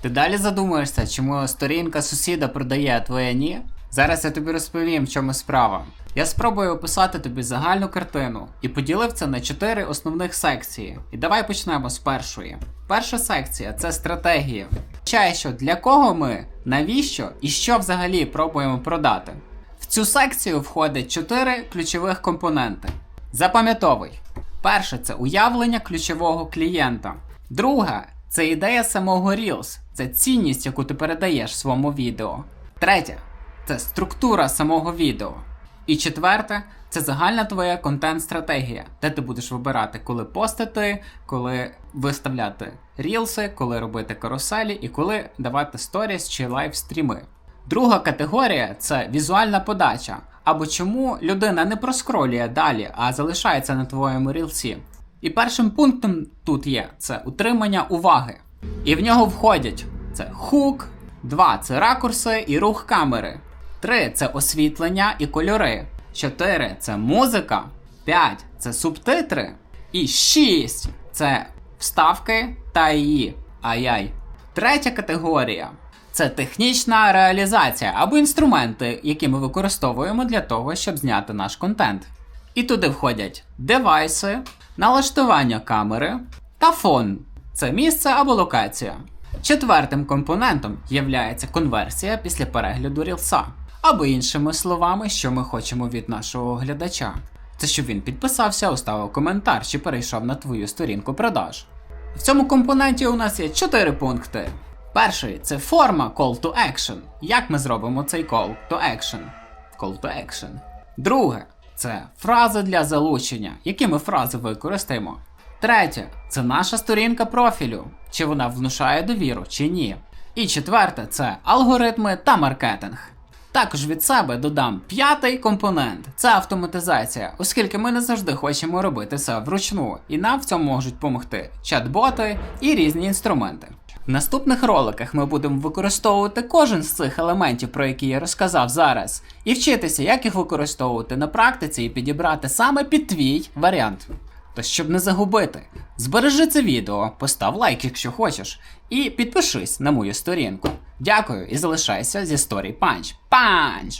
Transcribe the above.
Ти далі задумуєшся, чому сторінка сусіда продає, а твоя ні? Зараз я тобі розповім, в чому справа. Я спробую описати тобі загальну картину і поділив це на чотири основних секції. І давай почнемо з першої. Перша секція це стратегія. Означає, що для кого ми, навіщо і що взагалі пробуємо продати. В цю секцію входить чотири ключових компоненти. Запам'ятовуй. Перше це уявлення ключового клієнта. Друге це ідея самого Reels, це цінність, яку ти передаєш своєму відео. Третє це структура самого відео. І четверте це загальна твоя контент-стратегія, де ти будеш вибирати, коли постити, коли виставляти рілси, коли робити каруселі і коли давати сторіс чи лайвстріми. Друга категорія це візуальна подача, або чому людина не проскролює далі, а залишається на твоєму рілсі. І першим пунктом тут є це утримання уваги. І в нього входять це хук, 2 це ракурси і рух камери, 3 це освітлення і кольори, 4 це музика, 5 це субтитри, і 6 це вставки та її. Ай-яй. Третя категорія це технічна реалізація або інструменти, які ми використовуємо для того, щоб зняти наш контент. І туди входять девайси, налаштування камери та фон це місце або локація. Четвертим компонентом є конверсія після перегляду рілса, або іншими словами, що ми хочемо від нашого глядача. Це щоб він підписався, оставив коментар чи перейшов на твою сторінку продаж. В цьому компоненті у нас є 4 пункти. Перший це форма call to action. Як ми зробимо цей call to action? Call to action. Друге це фрази для залучення. Які ми фрази використаємо? Третє це наша сторінка профілю. Чи вона внушає довіру, чи ні. І четверте це алгоритми та маркетинг. Також від себе додам п'ятий компонент це автоматизація, оскільки ми не завжди хочемо робити це вручну, і нам в цьому можуть допомогти чат-боти і різні інструменти. В наступних роликах ми будемо використовувати кожен з цих елементів, про які я розказав зараз, і вчитися, як їх використовувати на практиці і підібрати саме під твій варіант. То щоб не загубити, збережи це відео, постав лайк, якщо хочеш, і підпишись на мою сторінку. Дякую і залишайся зі Story Punch. Punch!